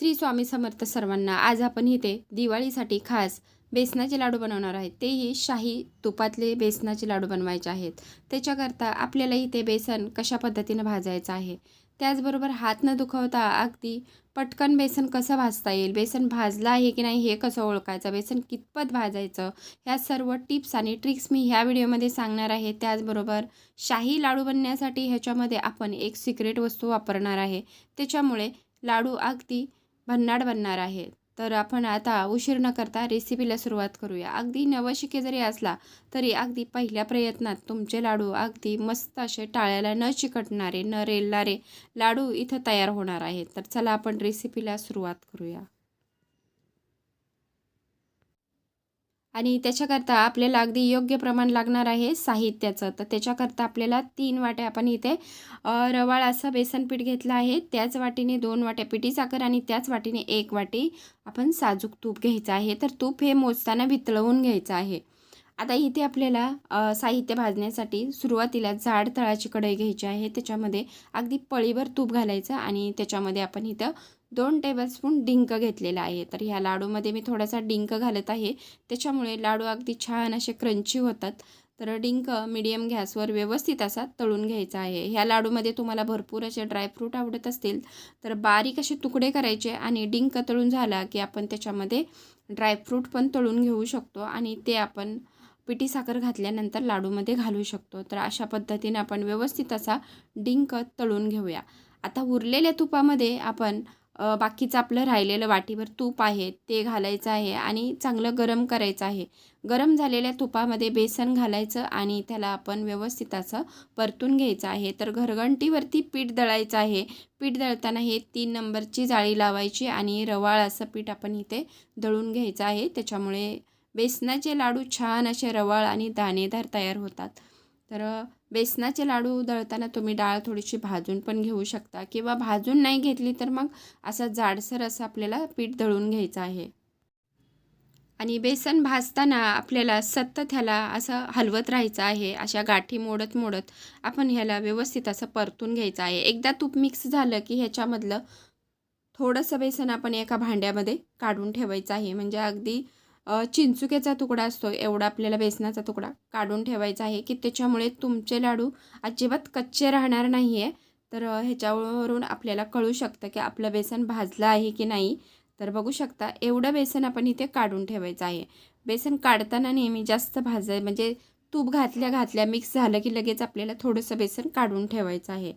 श्री स्वामी समर्थ सर्वांना आज आपण इथे दिवाळीसाठी खास बेसनाचे लाडू बनवणार आहेत. तेही शाही तुपातले बेसनाचे लाडू बनवायचे आहेत. त्याच्याकरता आपल्याला इथे बेसन कशा पद्धतीनं भाजायचं आहे? त्याचबरोबर हात न दुखवता अगदी पटकन बेसन कसं भाजता येईल? बेसन भाजलं आहे की नाही हे कसं ओळखायचं? बेसन कितपत भाजायचं? ह्या सर्व टिप्स आणि ट्रिक्स मी ह्या व्हिडिओमध्ये सांगणार आहे. त्याचबरोबर शाही लाडू बनण्यासाठी ह्याच्यामध्ये आपण एक सिक्रेट वस्तू वापरणार आहे. त्याच्यामुळे लाडू अगदी भन्नाट बनणार आहे. तर आपण आता उशीर न करता रेसिपीला सुरुवात करूया. अगदी नवशिके जरी असला तरी अगदी पहिल्या प्रयत्नात तुमचे लाडू अगदी मस्त असे टाळ्याला न चिकटणारे न रेलणारे लाडू इथं तयार होणार आहेत. तर चला आपण रेसिपीला सुरुवात करूया. आणि त्याच्याकरता आपल्याला अगदी योग्य प्रमाण लागणार आहे साहित्याचं. तर त्याच्याकरता आपल्याला तीन वाट्या आपण इथे रवाळ असं बेसन पीठ घेतलं आहे. त्याच वाटीने दोन वाट्या पिठी साखर आणि त्याच वाटीने एक वाटी आपण साजूक तूप घ्यायचं आहे. तर तूप हे मोजताना वितळवून घ्यायचं आहे. आता इथे आपल्याला साहित्य भाजण्यासाठी सुरुवातीला जाड तळाची कढई घ्यायची आहे. त्याच्यामध्ये अगदी पळीभर तूप घालायचं आणि त्याच्यामध्ये आपण इथं दोन टेबलस्पून डिंक घेतलेला आहे. तर ह्या लाडूमध्ये मी थोडासा डिंक घालत आहे. त्याच्यामुळे लाडू अगदी छान असे क्रंची होतात. तर डिंक मिडियम गॅसवर व्यवस्थित असा तळून घ्यायचा आहे. ह्या लाडूमध्ये तुम्हाला भरपूर असे ड्रायफ्रूट आवडत असतील. तर बारीक असे तुकडे करायचे आणि डिंक तळून झाला की आपण त्याच्यामध्ये ड्रायफ्रूट पण तळून घेऊ शकतो आणि ते आपण पिठी साखर घातल्यानंतर लाडूमध्ये घालू शकतो. तर अशा पद्धतीने आपण व्यवस्थित असा डिंक तळून घेऊया. आता उरलेल्या तुपामध्ये आपण बाकीचं आपलं राहिलेलं वाटीभर तूप आहे ते घालायचं आहे आणि चांगलं गरम करायचं आहे. गरम झालेल्या तुपामध्ये बेसन घालायचं आणि त्याला आपण व्यवस्थित असं परतून घ्यायचं आहे. तर घरघंटीवरती पीठ दळायचं आहे. पीठ दळताना हे तीन नंबरची जाळी लावायची आणि रवाळ असं पीठ आपण इथे दळून घ्यायचं आहे. त्याच्यामुळे बेसनाचे लाडू छान असे रवाळ आणि दाणेदार तयार होतात. तर बेसनाचे लाडू दळताना तुम्ही डाळ थोडीशी भाजून पण घेऊ शकता किंवा भाजून नाही घेतली तर मग असं जाडसर असं आपल्याला पीठ दळून घ्यायचं आहे. आणि बेसन भाजताना आपल्याला सतत ह्याला असं हलवत राहायचं आहे. अशा गाठी मोडत मोडत आपण ह्याला व्यवस्थित असं परतून घ्यायचं आहे. एकदा तूप मिक्स झालं की ह्याच्यामधलं थोडंसं बेसन आपण एका भांड्यामध्ये काढून ठेवायचं आहे. म्हणजे अगदी चिंचुक्याचा तुकडा असतो एवढा आपल्याला बेसनाचा तुकडा काढून ठेवायचा आहे की त्याच्यामुळे तुमचे लाडू अजिबात कच्चे राहणार नाही आहे तर ह्याच्यावरून आपल्याला कळू शकतं की आपलं बेसन भाजलं आहे की नाही. तर बघू शकता एवढं बेसन आपण इथे काढून ठेवायचं आहे. बेसन काढताना नेहमी जास्त भाजाय म्हणजे तूप घातल्या घातल्या मिक्स झालं की लगेच आपल्याला थोडंसं बेसन काढून ठेवायचं आहे.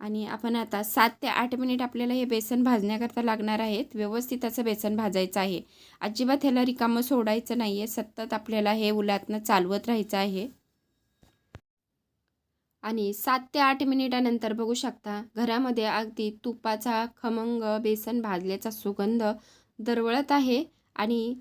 आणि आपण आता सात ते आठ मिनिट आपल्याला हे बेसन भाजण्याकरता लागणार आहेत. व्यवस्थित असं बेसन भाजायचं आहे. अजिबात ह्याला रिकामं सोडायचं नाही आहे सतत आपल्याला हे उलातनं चालवत राहायचं आहे. आणि सात ते आठ मिनिटानंतर बघू शकता घरामध्ये अगदी तुपाचा खमंग बेसन भाजल्याचा सुगंध दरवळत आहे आणि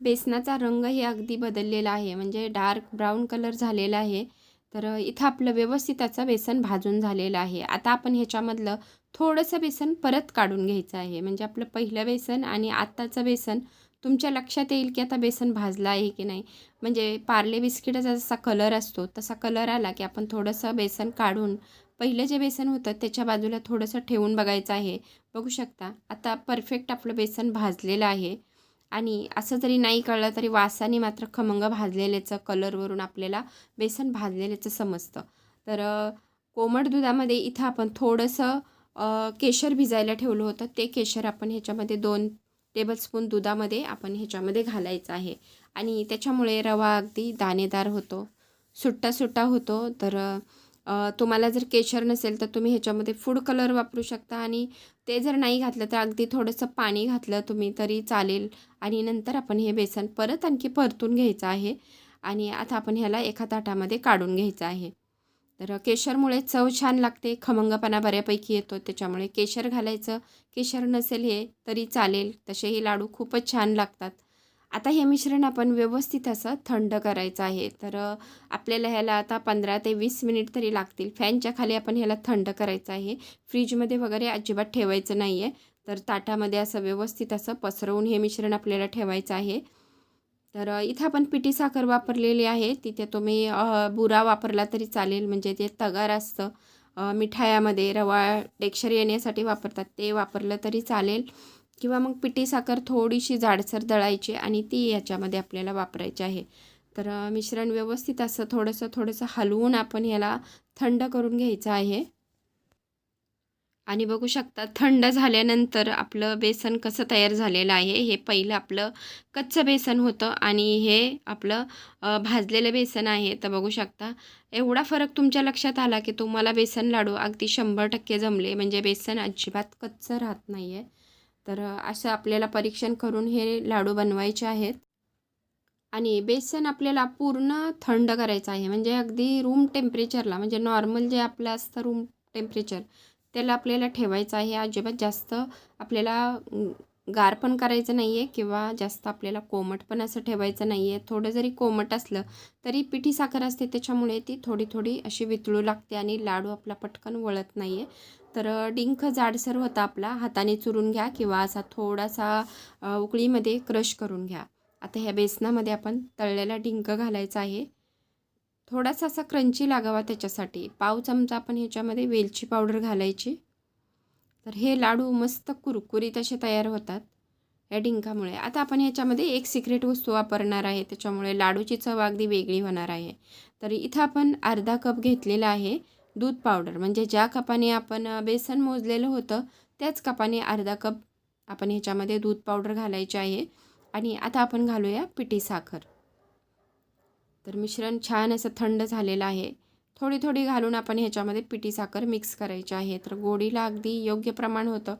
बेसनाचा रंग हे अगदी बदललेला आहे. म्हणजे डार्क ब्राऊन कलर झालेला आहे. तर इथं आपलं व्यवस्थित त्याचं बेसन भाजून झालेलं आहे. आता आपण ह्याच्यामधलं थोडंसं बेसन परत काढून घ्यायचं आहे. म्हणजे आपलं पहिलं बेसन आणि आत्ताचं बेसन तुमच्या लक्षात येईल की आता बेसन भाजलं आहे की नाही. म्हणजे पार्ले बिस्किटाचा जसा कलर असतो तसा कलर आला की आपण थोडंसं बेसन काढून पहिलं जे बेसन होतं त्याच्या बाजूला थोडंसं ठेवून बघायचं आहे. बघू शकता आता परफेक्ट आपलं बेसन भाजलेलं आहे. आणि असं जरी नाही कळलं तरी वासाने मात्र खमंग भाजलेल्याचं कलरवरून आपल्याला बेसन भाजलेल्याचं समजतं. तर कोमट दुधामध्ये इथं आपण थोडंसं केशर भिजायला ठेवलं होतं. ते केशर आपण ह्याच्यामध्ये दोन टेबलस्पून दुधामध्ये आपण ह्याच्यामध्ये घालायचं आहे. आणि त्याच्यामुळे रवा अगदी दाणेदार होतो. सुट्टा सुट्टा होतो. तर तुम्हाला जर केशर नसेल तर तुम्ही ह्याच्यामध्ये फूड कलर वापरू शकता आणि ते जर नाही घातलं तर अगदी थोडंसं पाणी घातलं तुम्ही तरी चालेल. आणि नंतर आपण हे बेसन परत आणखी परतून घ्यायचं आहे. आणि आता आपण ह्याला एका ताटामध्ये काढून घ्यायचं आहे. तर केशरमुळे चव छान लागते. खमंगपणा बऱ्यापैकी येतो. त्याच्यामुळे केशर घालायचं. केशर नसेल हे तरी चालेल. तसे हे लाडू खूपच छान लागतात. आता हे मिश्रण आपण व्यवस्थित असं थंड करायचं आहे. तर आपल्याला ह्याला आता पंधरा ते वीस मिनिट तरी लागतील. फॅनच्या खाली आपण ह्याला थंड करायचं आहे. फ्रीजमध्ये वगैरे अजिबात ठेवायचं नाही आहे तर ताटामध्ये असं व्यवस्थित असं पसरवून हे मिश्रण आपल्याला ठेवायचं आहे. तर इथं आपण पिठी साखर वापरलेली आहे. तिथे तुम्ही बुरा वापरला तरी चालेल. म्हणजे ते तगार असतं मिठायामध्ये रवा टेक्स्चर येण्यासाठी वापरतात ते वापरलं तरी चालेल. किंवा मग पिठी साखर थोडीशी जाडसर दळायची आणि ती याच्यामध्ये आपल्याला वापरायची आहे. तर मिश्रण व्यवस्थित असं थोडंसं थोडंसं हलवून आपण याला थंड करून घ्यायचं आहे. आणि बघू शकता थंड झाल्यानंतर आपलं बेसन कसं तयार झालेलं आहे हे पहिलं आपलं कच्चं बेसन होतं आणि हे आपलं भाजलेलं बेसन आहे. तर बघू शकता एवढा फरक तुमच्या लक्षात आला की तुम्हाला बेसन लाडू अगदी शंभर टक्के जमले. म्हणजे बेसन अजिबात कच्चं राहत नाही आहे तर असं आपल्याला परीक्षण करून हे लाडू बनवायचे आहेत. आणि बेसन आपल्याला पूर्ण थंड करायचं आहे. म्हणजे अगदी रूम टेम्परेचरला म्हणजे नॉर्मल जे आपलं असतं रूम टेम्परेचर त्याला आपल्याला ठेवायचं आहे. अजिबात जास्त आपल्याला गार पण करायचं नाही आहे किंवा जास्त आपल्याला कोमट पण असं ठेवायचं नाही आहे थोडं जरी कोमट असलं तरी पिठी साखर असते त्याच्यामुळे ती थोडी थोडी अशी वितळू लागते आणि लाडू आपला पटकन वळत नाही आहे तर डिंक जाडसर होता आपला. हाताने चुरून घ्या किंवा असा थोडासा उकळीमध्ये क्रश करून घ्या. आता ह्या बेसनामध्ये आपण तळलेला डिंक घालायचा आहे. थोडासा असा क्रंची लागावा त्याच्यासाठी. पाव चमचा आपण ह्याच्यामध्ये वेलची पावडर घालायची. तर हे लाडू मस्त कुरकुरीत असे तयार होतात या डिंकामुळे. आता आपण ह्याच्यामध्ये एक सिक्रेट वस्तू वापरणार आहे त्याच्यामुळे लाडूची चव अगदी वेगळी होणार आहे. तर इथं आपण अर्धा कप घेतलेला आहे दूध पावडर. म्हणजे ज्या कपाने आपण बेसन मोजलेलं होतं त्याच कपाने अर्धा कप आपण ह्याच्यामध्ये दूध पावडर घालायचे आहे. आणि आता आपण घालूया पिठी साखर. तर मिश्रण छान असं थंड झालेलं आहे. थोडी थोडी घालून आपण ह्याच्यामध्ये पिठी साखर मिक्स करायची आहे. तर गोडीला अगदी योग्य प्रमाण होतं.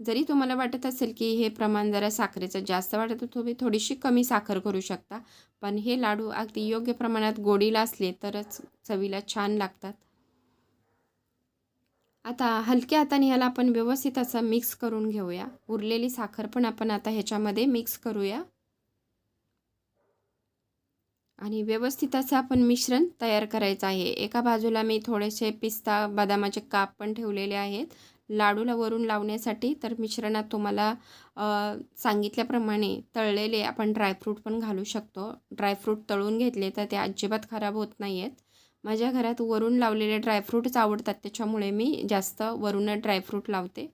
जरी तुम्हाला वाटत असेल की हे प्रमाण जरा साखरेचं जास्त वाटत तर तुम्ही थोडीशी कमी साखर करू शकता. पण हे लाडू अगदी योग्य प्रमाणात गोडीला असले तरच चवीला छान लागतात. आता हलक्या हाताने ह्याला आपण व्यवस्थित असं मिक्स करून घेऊया. उरलेली साखर पण आपण आता ह्याच्यामध्ये मिक्स करूया. आणि व्यवस्थित असं आपण मिश्रण तयार करायचं आहे. एका बाजूला मी थोडेसे पिस्ता बदामाचे काप पण ठेवलेले आहेत. लाडूला वरून लावण्यासाठी तर मिश्रणात तुम्हाला सांगितल्याप्रमाणे तळलेले आपण ड्रायफ्रूट पण घालू शकतो. ड्रायफ्रूट तळून घेतले तर ते अजिबात खराब होत नाही आहेत माझ्या घरात वरून लावलेले ड्रायफ्रूटच आवडतात. त्याच्यामुळे मी जास्त वरूनच ड्रायफ्रूट लावते.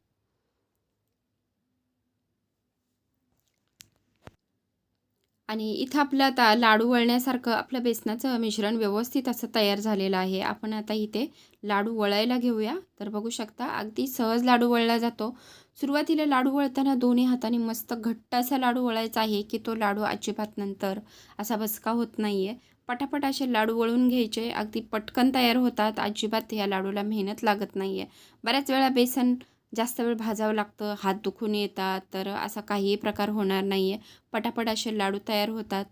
आणि इथं आपलं आता लाडू वळण्यासारखं आपलं बेसनाचं मिश्रण व्यवस्थित असं तयार झालेलं आहे. आपण आता इथे लाडू वळायला घेऊया. तर बघू शकता अगदी सहज लाडू वळला जातो. सुरुवातीला लाडू वळताना दोन्ही हाताने मस्त घट्ट असा लाडू वळायचा आहे की तो लाडू अजिबात नंतर असा बसका होत नाही आहे पटापट असे लाडू वळून घ्यायचे. अगदी पटकन तयार होतात. अजिबात या लाडूला मेहनत लागत नाही आहे बऱ्याच वेळा बेसन जास्त वेळ भाजावं लागतं हात दुखून येतात तर असा काहीही प्रकार होणार नाही आहे पटापट असे लाडू तयार होतात.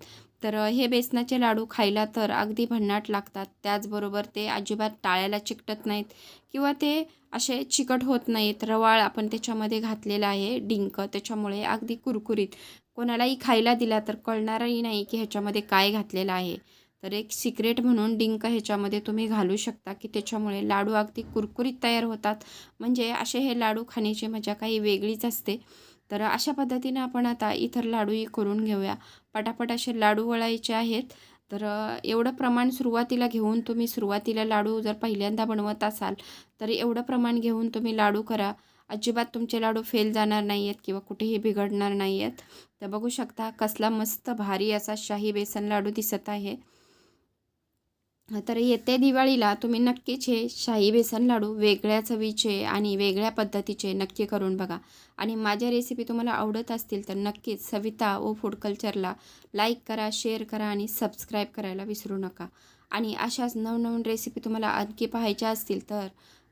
तर हे बेसनाचे लाडू खायला तर अगदी भन्नाट लागतात. त्याचबरोबर ते अजिबात टाळ्याला चिकटत नाहीत किंवा ते असे चिकट होत नाहीत. रवाळ आपण त्याच्यामध्ये घातलेला आहे डिंक त्याच्यामुळे अगदी कुरकुरीत. कोणालाही खायला दिला तर कळणारही नाही की ह्याच्यामध्ये काय घातलेलं आहे. तर एक सिक्रेट म्हणून डिंक ह्याच्यामध्ये तुम्ही घालू शकता की त्याच्यामुळे लाडू अगदी कुरकुरीत तयार होतात. म्हणजे असे हे लाडू खाण्याची मजा काही वेगळीच असते. तर अशा पद्धतीने आपण आता इतर लाडूही करून घेऊया. पटापट असे लाडू वळायचे आहेत. तर एवढं प्रमाण सुरुवातीला घेऊन तुम्ही सुरुवातीला लाडू जर पहिल्यांदा बनवत असाल तर एवढं प्रमाण घेऊन तुम्ही लाडू करा. अजिबात तुमचे लाडू फेल जाणार नाही आहेत किंवा कुठेही बिघडणार नाही आहेत तर बघू शकता कसला मस्त भारी असा शाही बेसन लाडू दिसत आहे. तर येत्या दिवाळीला तुम्ही नक्कीच हे शाही बेसन लाडू वेगळ्या चवीचे आणि वेगळ्या पद्धतीचे नक्की करून बघा. आणि माझ्या रेसिपी तुम्हाला आवडत असतील तर नक्कीच सविता व फूड कल्चरला लाईक करा शेअर करा आणि सबस्क्राईब करायला विसरू नका. आणि अशाच नवनवीन रेसिपी तुम्हाला आणखी पाहायच्या असतील तर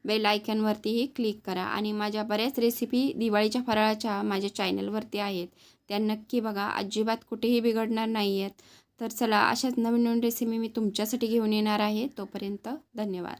बेल आयकॉनवरतीही क्लिक करा. आणि माझ्या बऱ्याच रेसिपी दिवाळीच्या फराळाच्या माझ्या चॅनलवरती आहेत. त्या नक्की बघा. अजिबात कुठेही बिघडणार नाही आहेत तर चला अशाच नवीन नवीन रेसिपी मी तुमच्यासाठी घेऊन येणार आहे. तोपर्यंत धन्यवाद.